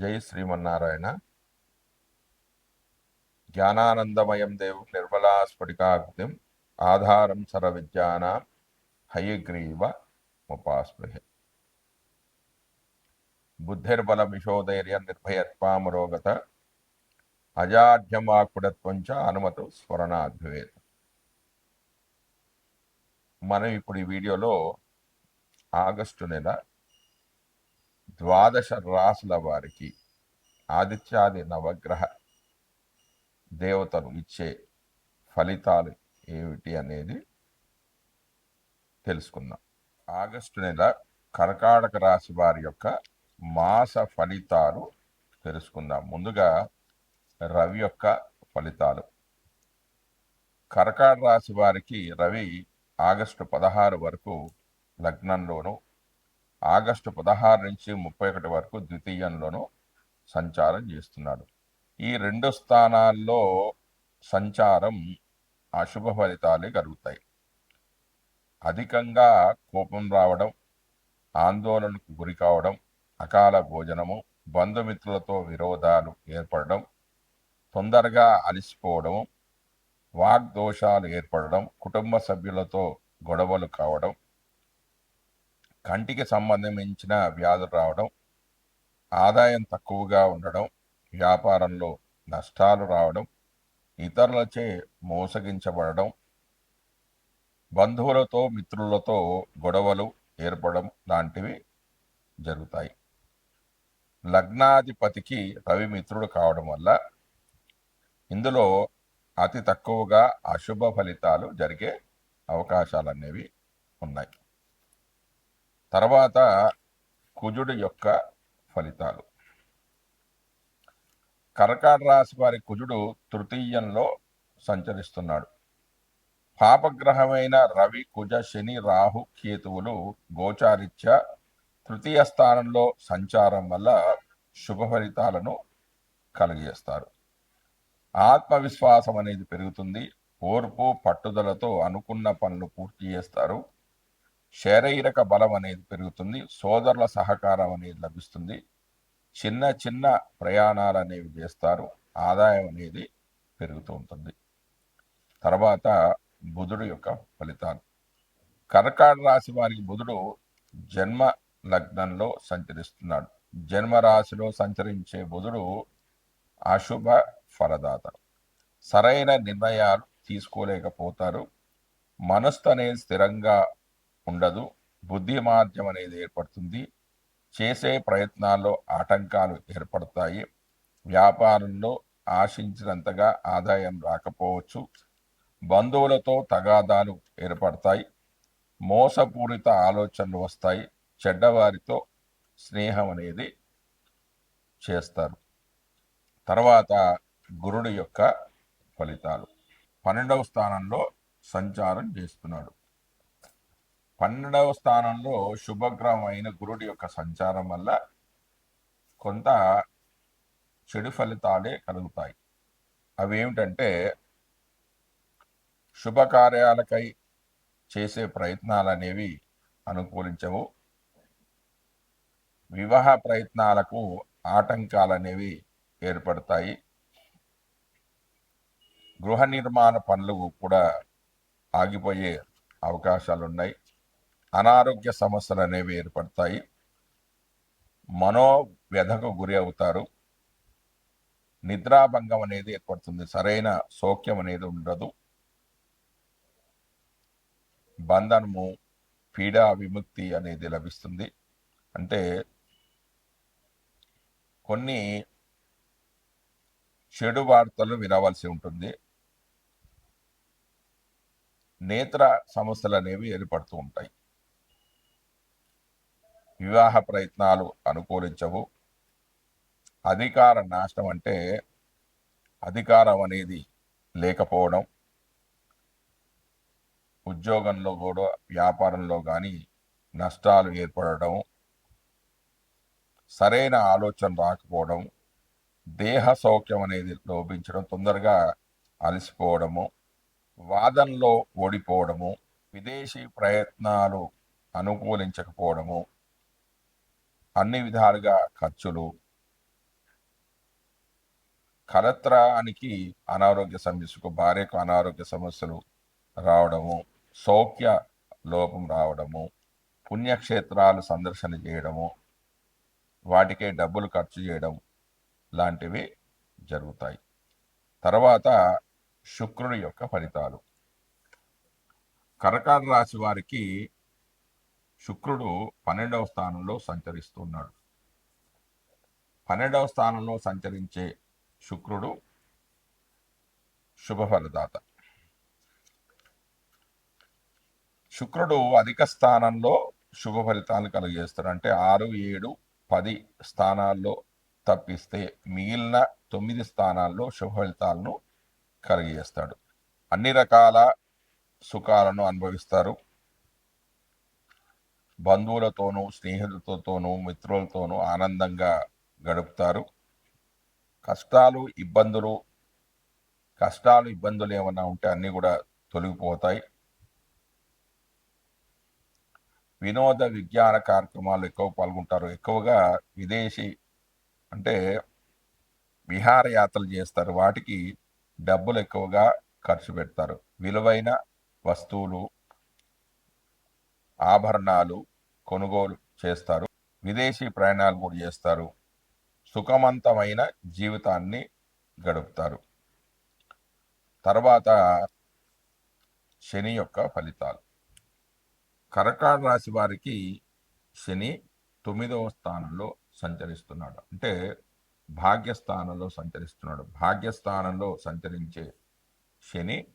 జై శ్రీమన్నారాయణ. జ్ఞానానందమయం దేవు నిర్మలా స్ఫటికాకృతిం ఆధారం సర విద్యానాం హయగ్రీవ ముపాస్పృహే. బుద్ధిర్బలమిషోధైర్య నిర్భయత్వామరోగత అజాఢ్యమాకుడత్వం చ అనుమతు స్మరణాద్భవేత్ మనం ఇప్పుడు ఈ వీడియోలో ఆగస్టు నెల ద్వాదశ రాసుల వారికి ఆదిత్యాది నవగ్రహ దేవతలు ఇచ్చే ఫలితాలు ఏమిటి అనేది తెలుసుకుందాం. ఆగస్టు నెల కర్కాటక రాశి వారి యొక్క మాస ఫలితాలు తెలుసుకుందాం. ముందుగా రవి యొక్క ఫలితాలు. కర్కాటక రాశి వారికి రవి ఆగస్టు పదహారు వరకు లగ్నంలోనూ ఆగస్టు పదహారు నుంచి ముప్పై ఒకటి వరకు ద్వితీయంలోనూ సంచారం చేస్తున్నాడు. ఈ రెండు స్థానాల్లో సంచారం అశుభ ఫలితాలే కలుగుతాయి. అధికంగా కోపం రావడం ఆందోళనకు గురి కావడం అకాల భోజనము బంధుమిత్రులతో విరోధాలు ఏర్పడడం తొందరగా అలసిపోవడం వాగ్దోషాలు ఏర్పడడం కుటుంబ సభ్యులతో గొడవలు కావడం కంటికి సంబంధించిన వ్యాధులు రావడం ఆదాయం తక్కువగా ఉండడం వ్యాపారంలో నష్టాలు రావడం ఇతరులచే మోసగించబడడం బంధువులతో మిత్రులతో గొడవలు ఏర్పడడం లాంటివి జరుగుతాయి. లగ్నాధిపతికి రవి మిత్రుడు కావడం వల్ల ఇందులో అతి తక్కువగా అశుభ ఫలితాలు జరిగే అవకాశాలు అనేవి ఉన్నాయి. తర్వాత కుజుడు యొక్క ఫలితాలు. కర్కాట రాశి వారి కుజుడు తృతీయంలో సంచరిస్తున్నాడు. పాపగ్రహమైన రవి కుజ శని రాహు కేతువులు గోచారిత్య తృతీయ స్థానంలో సంచారం వల్ల శుభ ఫలితాలను కలిగజేస్తారు. ఆత్మవిశ్వాసం అనేది పెరుగుతుంది. ఓర్పు పట్టుదలతో అనుకున్న పనులు పూర్తి చేస్తారు. శారీరక బలం అనేది పెరుగుతుంది సోదరుల సహకారం అనేది లభిస్తుంది. చిన్న చిన్న ప్రయాణాలు అనేవి చేస్తారు ఆదాయం అనేది పెరుగుతూ ఉంటుంది. తర్వాత బుధుడు యొక్క ఫలితాలు. కర్కాట రాశి వారికి బుధుడు జన్మ లగ్నంలో సంచరిస్తున్నాడు. జన్మ రాశిలో సంచరించే బుధుడు అశుభ ఫలదాత సరైన నిర్ణయాలు తీసుకోలేకపోతారు. మనస్సు అనేది స్థిరంగా ఉండదు. బుద్ధి మాధ్యం అనేది ఏర్పడుతుంది. చేసే ప్రయత్నాల్లో ఆటంకాలు ఏర్పడతాయి. వ్యాపారంలో ఆశించినంతగా ఆదాయం రాకపోవచ్చు. బంధువులతో తగాదాలు ఏర్పడతాయి. మోసపూరిత ఆలోచనలు వస్తాయి. చెడ్డవారితో స్నేహం అనేది చేస్తారు. తర్వాత గురుడు యొక్క ఫలితాలు. పన్నెండవ స్థానంలో సంచారం చేస్తున్నాడు. పన్నెండవ స్థానంలో శుభగ్రహం అయిన గురుడి యొక్క సంచారం వల్ల కొంత చెడు ఫలితాలే కలుగుతాయి. అవి ఏమిటంటే శుభకార్యాలకై చేసే ప్రయత్నాలు అనేవి అనుకూలించవు. వివాహ ప్రయత్నాలకు ఆటంకాలు అనేవి ఏర్పడతాయి. గృహ నిర్మాణ పనులు కూడా ఆగిపోయే అవకాశాలు ఉన్నాయి అనారోగ్య సమస్యలు అనేవి ఏర్పడతాయి. మనోవ్యధకు గురి అవుతారు. నిద్రాభంగం అనేది ఏర్పడుతుంది. సరైన సౌఖ్యం అనేది ఉండదు. బంధనము పీడా విముక్తి అనేది లభిస్తుంది. అంటే కొన్ని చెడు వార్తలు వినవలసి ఉంటుంది. నేత్ర సమస్యలు అనేవి ఏర్పడుతూ ఉంటాయి. వివాహ ప్రయత్నాలు అనుకూలించవు. అధికార నాశనం అంటే అధికారం అనేది లేకపోవడం. ఉద్యోగంలో కూడా వ్యాపారంలో కానీ నష్టాలు ఏర్పడడం. సరైన ఆలోచన రాకపోవడం. దేహ సౌఖ్యం అనేది లోపించడం తొందరగా అలసిపోవడము. వాదనలో ఓడిపోవడము. విదేశీ ప్రయత్నాలు అనుకూలించకపోవడము. అన్ని విధాలుగా ఖర్చులు కలత్రానికి అనారోగ్య సమస్యకు భార్యకు అనారోగ్య సమస్యలు రావడము సౌఖ్య లోపం రావడము పుణ్యక్షేత్రాలు సందర్శన చేయడము వాటికే డబ్బులు ఖర్చు చేయడం లాంటివి జరుగుతాయి. తర్వాత శుక్రుడి యొక్క ఫలితాలు. కరకాల రాశి వారికి శుక్రుడు పన్నెండవ స్థానంలో సంచరిస్తున్నాడు. పన్నెండవ స్థానంలో సంచరించే శుక్రుడు శుభఫలదాత శుక్రుడు అధిక స్థానంలో శుభ ఫలితాలు కలుగజేస్తాడు. అంటే ఆరు ఏడు పది స్థానాల్లో తప్పిస్తే మిగిలిన తొమ్మిది స్థానాల్లో శుభ ఫలితాలను కలిగజేస్తాడు. అన్ని రకాల సుఖాలను అనుభవిస్తారు. బంధువులతోనూ స్నేహితులతోనూ మిత్రులతోనూ ఆనందంగా గడుపుతారు. కష్టాలు ఇబ్బందులు కష్టాలు ఇబ్బందులు ఏమన్నా ఉంటే అన్నీ కూడా తొలగిపోతాయి. వినోద విజ్ఞాన కార్యక్రమాలు ఎక్కువ పాల్గొంటారు. ఎక్కువగా విదేశీ అంటే విహారయాత్రలు చేస్తారు. వాటికి డబ్బులు ఎక్కువగా ఖర్చు పెడతారు. విలువైన వస్తువులు ఆభరణాలు కొనుగోలు చేస్తారు విదేశీ ప్రయాణాలు కూడా చేస్తారు సుఖవంతమైన జీవితాన్ని గడుపుతారు. తర్వాత శని యొక్క ఫలితాలు. కరకాడ రాశి వారికి శని తొమ్మిదవ స్థానంలో సంచరిస్తున్నాడు. అంటే భాగ్యస్థానంలో సంచరిస్తున్నాడు. భాగ్యస్థానంలో సంచరించే శని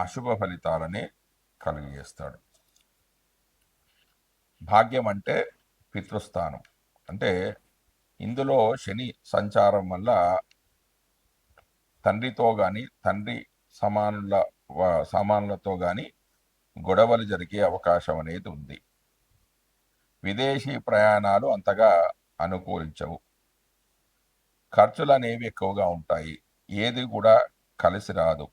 అశుభ ఫలితాలనే కలుగజేస్తాడు. భాగ్యం అంటే పితృస్థానం. అంటే ఇందులో శని సంచారం వల్ల తండ్రితో కానీ తండ్రి సమానుల సమానులతో కానీ గొడవలు జరిగే అవకాశం అనేది ఉంది. విదేశీ ప్రయాణాలు అంతగా అనుకూలించవు. ఖర్చులు అనేవి ఎక్కువగా ఉంటాయి. ఏది కూడా కలిసి రాదు.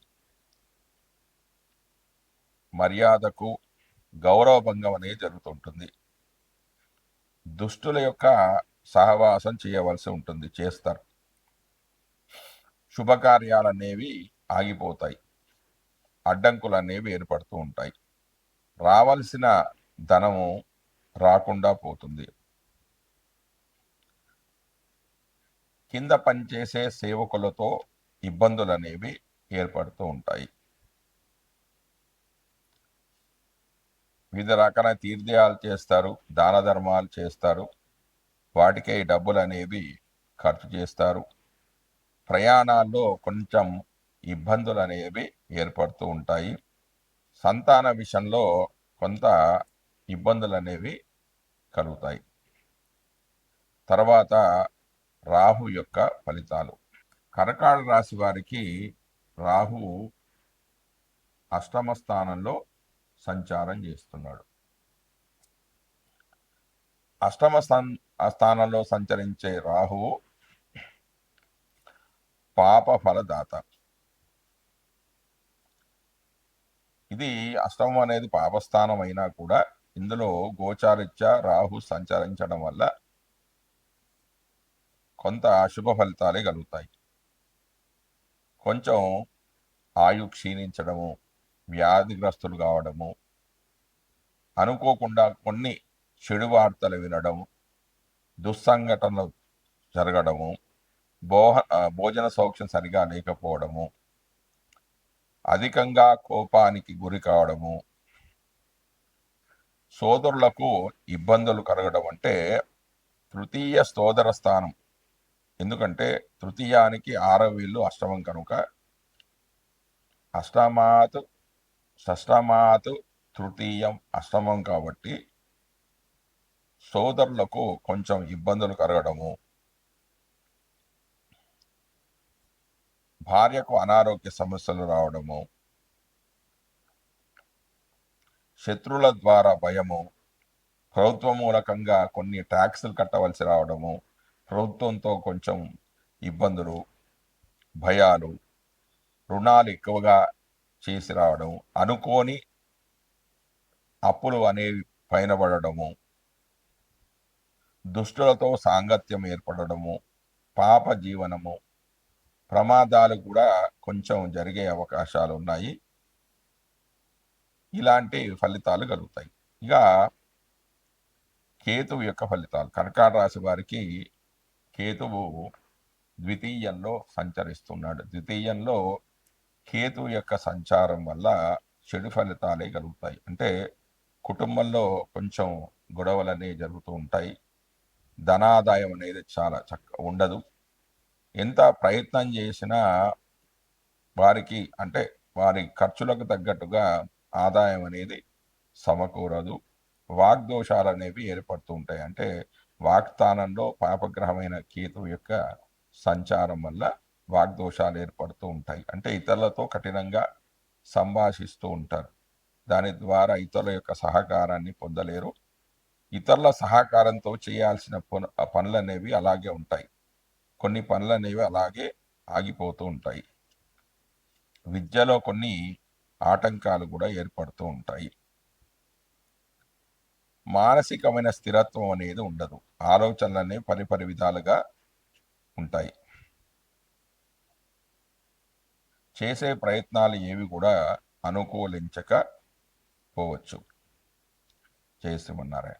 మర్యాదకు గౌరవభంగం అనేది జరుగుతుంటుంది. దుష్టుల యొక్క సహవాసం చేయవలసి ఉంటుంది చేస్తారు. శుభకార్యాలు అనేవి ఆగిపోతాయి. అడ్డంకులు అనేవి ఏర్పడుతూ ఉంటాయి. రావలసిన ధనము రాకుండా పోతుంది. కింద పనిచేసే సేవకులతో ఇబ్బందులు అనేవి ఏర్పడుతూ ఉంటాయి. వివిధ రకాల తీర్థయాలు చేస్తారు దాన ధర్మాలు చేస్తారు. వాటికే ఈ డబ్బులు అనేవి ఖర్చు చేస్తారు. ప్రయాణాల్లో కొంచెం ఇబ్బందులు అనేవి ఏర్పడుతూ ఉంటాయి. సంతాన విషయంలో కొంత ఇబ్బందులు అనేవి కలుగుతాయి. తర్వాత రాహు యొక్క ఫలితాలు. కరకాడ రాశి వారికి రాహు అష్టమ స్థానంలో సంచారం చేస్తున్నాడు. అష్టమ స్థానంలో సంచరించే రాహువు పాప ఫలదాత. ఇది అష్టమం అనేది పాపస్థానం అయినా కూడా ఇందులో గోచారిత్య రాహు సంచరించడం వల్ల కొంత అశుభ ఫలితాలే కలుగుతాయి. కొంచెం ఆయు క్షీణించడము వ్యాధిగ్రస్తులు కావడము అనుకోకుండా కొన్ని చెడు వార్తలు వినడం దుస్సంఘటనలు జరగడము భోహ భోజన సౌఖ్యం సరిగా లేకపోవడము అధికంగా కోపానికి గురి కావడము సోదరులకు ఇబ్బందులు కలగడం అంటే తృతీయ సోదర స్థానం. ఎందుకంటే తృతీయానికి ఆరవ వీళ్ళు అష్టమం కనుక అష్టమాత్ షష్టమాత్ తృతీయం అష్టమం కాబట్టి సోదరులకు కొంచెం ఇబ్బందులు కలగడము. భార్యకు అనారోగ్య సమస్యలు రావడము. శత్రువుల ద్వారా భయము. ప్రభుత్వ మూలకంగా కొన్ని ట్యాక్సులు కట్టవలసి రావడము. ప్రభుత్వంతో కొంచెం ఇబ్బందులు భయాలు. రుణాలు ఎక్కువగా చేసి రావడం అనుకోని అప్పులు అనేవి పైన పడడము దుష్టులతో సాంగత్యం ఏర్పడడము. పాప జీవనము. ప్రమాదాలు కూడా కొంచెం జరిగే అవకాశాలు ఉన్నాయి ఇలాంటి ఫలితాలు కలుగుతాయి. ఇక కేతువు యొక్క ఫలితాలు. కర్కాట రాశి వారికి కేతువు ద్వితీయంలో సంచరిస్తున్నాడు. ద్వితీయంలో కేతు యొక్క సంచారం వల్ల చెడు ఫలితాలే కలుగుతాయి. అంటే కుటుంబంలో కొంచెం గొడవలు అనేవి జరుగుతూ ఉంటాయి. ధనాదాయం అనేది చాలా చక్క ఉండదు. ఎంత ప్రయత్నం చేసినా వారికి అంటే వారి ఖర్చులకు తగ్గట్టుగా ఆదాయం అనేది సమకూరదు. వాగ్దోషాలు అనేవి ఏర్పడుతూ ఉంటాయి. అంటే వాగ్స్థానంలో పాపగ్రహమైన కేతు యొక్క సంచారం వల్ల వాగ్దోషాలు ఏర్పడుతూ ఉంటాయి. అంటే ఇతరులతో కఠినంగా సంభాషిస్తూ ఉంటారు. దాని ద్వారా ఇతరుల యొక్క సహకారాన్ని పొందలేరు. ఇతరుల సహకారంతో చేయాల్సిన పనులు అనేవి అలాగే ఉంటాయి. కొన్ని పనులు అనేవి అలాగే ఆగిపోతూ ఉంటాయి. విద్యలో కొన్ని ఆటంకాలు కూడా ఏర్పడుతూ ఉంటాయి. మానసికమైన స్థిరత్వం అనేది ఉండదు. ఆలోచనలనే పరిపరి విధాలుగా ఉంటాయి. చేసే ప్రయత్నాలు ఏవి కూడా అనుకూలించకపోవచ్చు చేసి ఉన్నారే